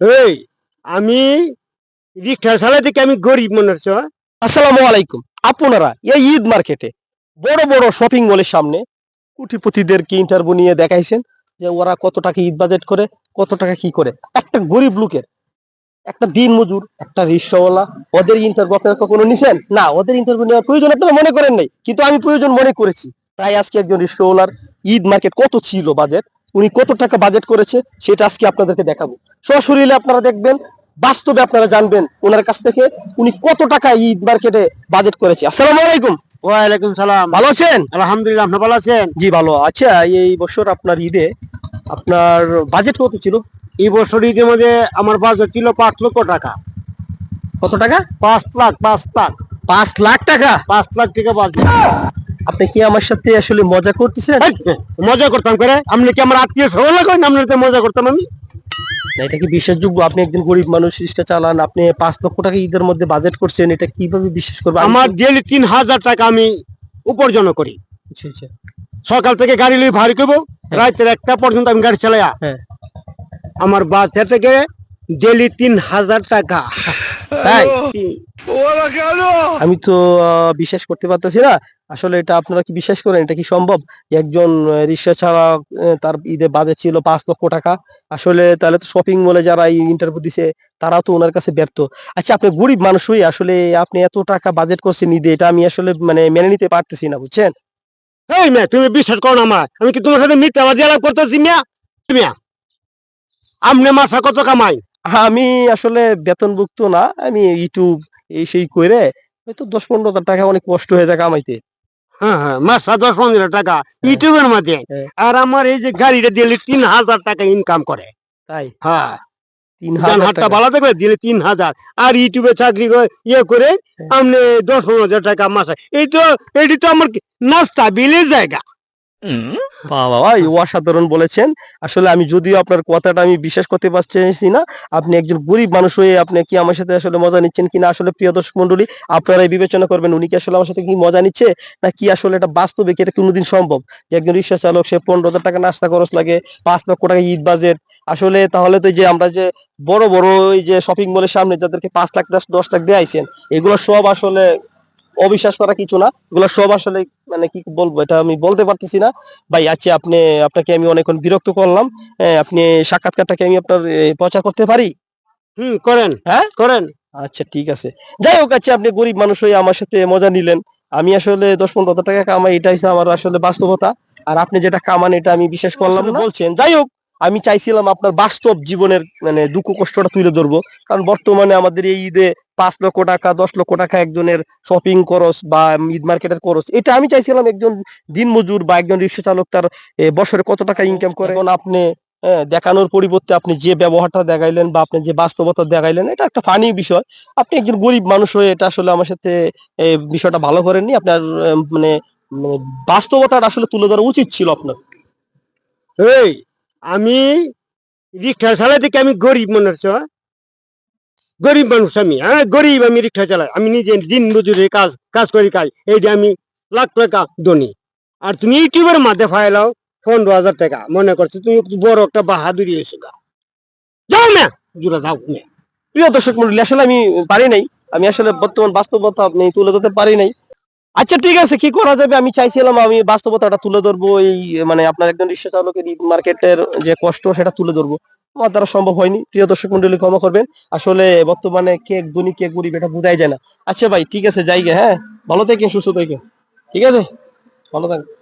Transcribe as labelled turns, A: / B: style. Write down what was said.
A: এই, আমি রিক্সা চালাই থেকে আমি গরিব মনে হচ্ছে হ্যাঁ?
B: আসসালামু আলাইকুম। আপনারা এই ঈদ মার্কেটে বড় বড় শপিং মলের সামনে কোটিপতিদেরকে ইন্টারভিউ নিয়ে দেখাইছেন? যে ওরা কত টাকা ঈদ বাজেট করে, কত টাকা কি করে? একটা গরিব লোকের, একটা দিন মজুর, একটা রিক্সাওয়ালা, ওদের ইন্টারভিউ আপনারা কখনো নিছেন? না, ওদের ইন্টারভিউ নেওয়ার প্রয়োজন আপনারা মনে করেন নাই, কিন্তু আমি প্রয়োজন মনে করেছি। তাই আজকে একজন রিক্সাওয়ালার ঈদ মার্কেট কত ছিল বাজেট উনি কত টাকা বাজেট করেছে সেটা আজকে আপনাদেরকে দেখাবো। সশরীরে আপনারা দেখবেন বাস্তবে আপনারা জানবেন ওনার কাছ থেকে উনি কত টাকা ঈদ মার্কেটে বাজেট করেছে। আসসালামু আলাইকুম।
A: ওয়ালাইকুম সালাম।
B: ভালো আছেন?
A: আলহামদুলিল্লাহ আপনি ভালো আছেন?
B: জি ভালো। আচ্ছা এই বছর আপনার ঈদে আপনার বাজেট কত ছিল?
A: এই বছর ঈদের মধ্যে আমার বাজেট ছিল পাঁচ লক্ষ টাকা।
B: কত টাকা?
A: পাঁচ লাখ পাঁচ লাখ।
B: পাঁচ লাখ টাকা?
A: পাঁচ লাখ টাকা বাজেট
B: আপনি কি আমার সাথে আসলে মজা করতেছেন?
A: মজা করতাম করে। আপনি কি আমার আত্মীয় সবাই লাগান আপনার মজা করতাম আমি?
B: এটা কি বিশ্বাসযোগ্য? আপনি একজন গরিব মানুষ রিক্সা চালান আপনি পাঁচ লক্ষ টাকা ঈদের মধ্যে বাজেট করছেন এটা কীভাবে বিশ্বাস করবেন
A: আমার ডেলি তিন হাজার টাকা আমি উপার্জন করি।
B: আচ্ছা, আচ্ছা।
A: সকাল থেকে গাড়ি লই ভারী করব রাতের একটা পর্যন্ত আমি গাড়ি চালাই
B: হ্যাঁ।
A: আমার বাচ্চা থেকে ডেলি তিন হাজার টাকা।
B: তাই? আমি তো বিশ্বাস করতে পারতেছি না। আসলে এটা আপনারা কি বিশ্বাস করেন? এটা কি সম্ভব? একজন রিক্সা ছাড়া তার ঈদে বাজেট ছিল পাঁচ লক্ষ টাকা। আসলে তাহলে তো শপিং মলে যারা ইন্টারভিউ দিছে তারা তো ওনার কাছে ব্যর্থ। আচ্ছা আপনি গরিব মানুষ হয়ে আসলে আপনি এত টাকা বাজেট করছেন ঈদে এটা আমি আসলে মানে মেনে নিতে পারতেছি না বুঝছেন?
A: এই মেয়ে তুমি বিশ্বাস করো না আমার আমি কি তোমার সাথে মিথ্যাবাদী আলাপ করতেছি মিয়া? মিয়া মাসা কত কামাই?
B: আমি আসলে বেতনভুক্ত না। আমি ইউটিউব এই সেই করে হয়তো দশ পনেরো হাজার টাকা অনেক কষ্ট হয়ে যায় কামাইতে।
A: হ্যাঁ হ্যাঁ মাসা দশ পনেরো টাকা ইউটিউবের মধ্যে
B: হ্যাঁ।
A: আর আমার এই যে গাড়িটা দিলে তিন হাজার টাকা ইনকাম করে।
B: তাই?
A: হ্যাঁ।
B: তিন হাজার টাকা।
A: ভালো থাকবে দিলে তিন হাজার। আর ইউটিউবে চাকরি করে ইয়ে করে
B: হ্যাঁ।
A: দশ পনেরো হাজার টাকা মাসে। এই তো এটি তো আমার নাস্তা বিলের জায়গা।
B: বাবা ভাই অসাধারণ বলেছেন। আসলে আমি যদিও আপনার কথাটা আমি বিশ্বাস করতে পারছি না, আপনি একজন গরিব মানুষ হয়ে আপনি কি আমার সাথে আসলে মজা নিচ্ছেন কিনা? আসলে প্রিয় দর্শক মন্ডলী আপনারাই বিবেচনা করবেন উনি কি আসলে আমার সাথে কি মজা নিচ্ছে না কি আসলে এটা বাস্তবে কি এটা কোনোদিন সম্ভব? যে একজন রিক্সা চালক, সে পনেরো হাজার টাকা নাস্তা খরচ লাগে, পাঁচ লক্ষ টাকা ঈদ বাজেট। আসলে তাহলে তো যে আমরা যে বড় বড় ওই যে শপিং মলের সামনে যাদেরকে পাঁচ লাখ, দশ লাখ দিয়ে আইছেন এগুলো সব আসলে অবিশ্বাস করা কিছু না। এগুলো সব আসলে মানে কি বলব এটা আমি বলতে পারতেছি না। ভাই আচ্ছা আপনি আপনাকে আমি অনেকক্ষণ বিরক্ত করলাম। আপনি সাক্ষাৎকারটাকে আমি আপনার প্রচার করতে পারি?
A: হুম করেন।
B: হ্যাঁ?
A: করেন।
B: আচ্ছা ঠিক আছে। যাই হোক আচ্ছা আপনি গরিব মানুষ হয়ে আমার সাথে মজা নিলেন। আমি আসলে দশ পনেরো হাজার টাকা কামাই এটা হচ্ছে আমার আসলে বাস্তবতা। আর আপনি যেটা কামান এটা আমি বিশ্বাস করলাম বলছেন। যাই হোক আমি চাইছিলাম আপনার বাস্তব জীবনের মানে দুঃখ কষ্টটা তুলে ধরবো। কারণ বর্তমানে আমাদের এই ঈদে পাঁচ লক্ষ টাকা, দশ লক্ষ টাকা একজনের শপিং খরচ বা ঈদ মার্কেটের খরচ, এটা আমি চাইছিলাম একজন দিনমজুর বা একজন রিক্সা চালক তার বছরে কত টাকা ইনকাম করে। এখন আপনি দেখানোর পরিবর্তে আপনি যে ব্যবহারটা দেখাইলেন বা আপনি যে বাস্তবতা দেখাইলেন, এটা একটা ফানি বিষয়। আপনি একজন গরিব মানুষ হয়ে এটা আসলে আমার সাথে বিষয়টা ভালো করেননি। আপনার মানে মানে বাস্তবতাটা আসলে তুলে ধরা উচিত ছিল আপনার।
A: এই আমি রিক্সা চালাই দেখি আমি গরিব মনে হচ্ছে হ্যাঁ? গরিব মানুষ আমি হ্যাঁ? গরিব আমি রিক্সা চালাই, আমি নিজে দিন মজুরি কাজ কাজ করি খাই এইটা আমি লাখ টাকা ধনী। আর তুমি ইউটিউবের মাঝে ফাইলাও পনেরো হাজার টাকা, মনে করছ তুমি বড় একটা বাহাদুরি এসে যাও না! জুড়ে যাও
B: প্রিয় দর্শক মন্ডলী, আসলে আমি পারি নাই, আমি আসলে বর্তমান বাস্তবতা আপনি তুলে ধরতে পারি নাই। আচ্ছা ঠিক আছে, কি করা যাবে? আমি চাইছিলাম আমি বাস্তবতাটা তুলে ধরবো, এই মানে আপনার একজন রিক্সা চালকের মার্কেটের যে কষ্ট, সেটা তুলে ধরবো। আমার দ্বারা সম্ভব হয়নি। প্রিয় দর্শক মন্ডলী, ক্ষমা করবেন। আসলে বর্তমানে কে ধনী কে গরিব, এটা বোঝাই যায় না। আচ্ছা ভাই, ঠিক আছে, যাই হ্যাঁ? ভালো থেকে সুস্থ থেকে ঠিক আছে? ভালো থাকেন।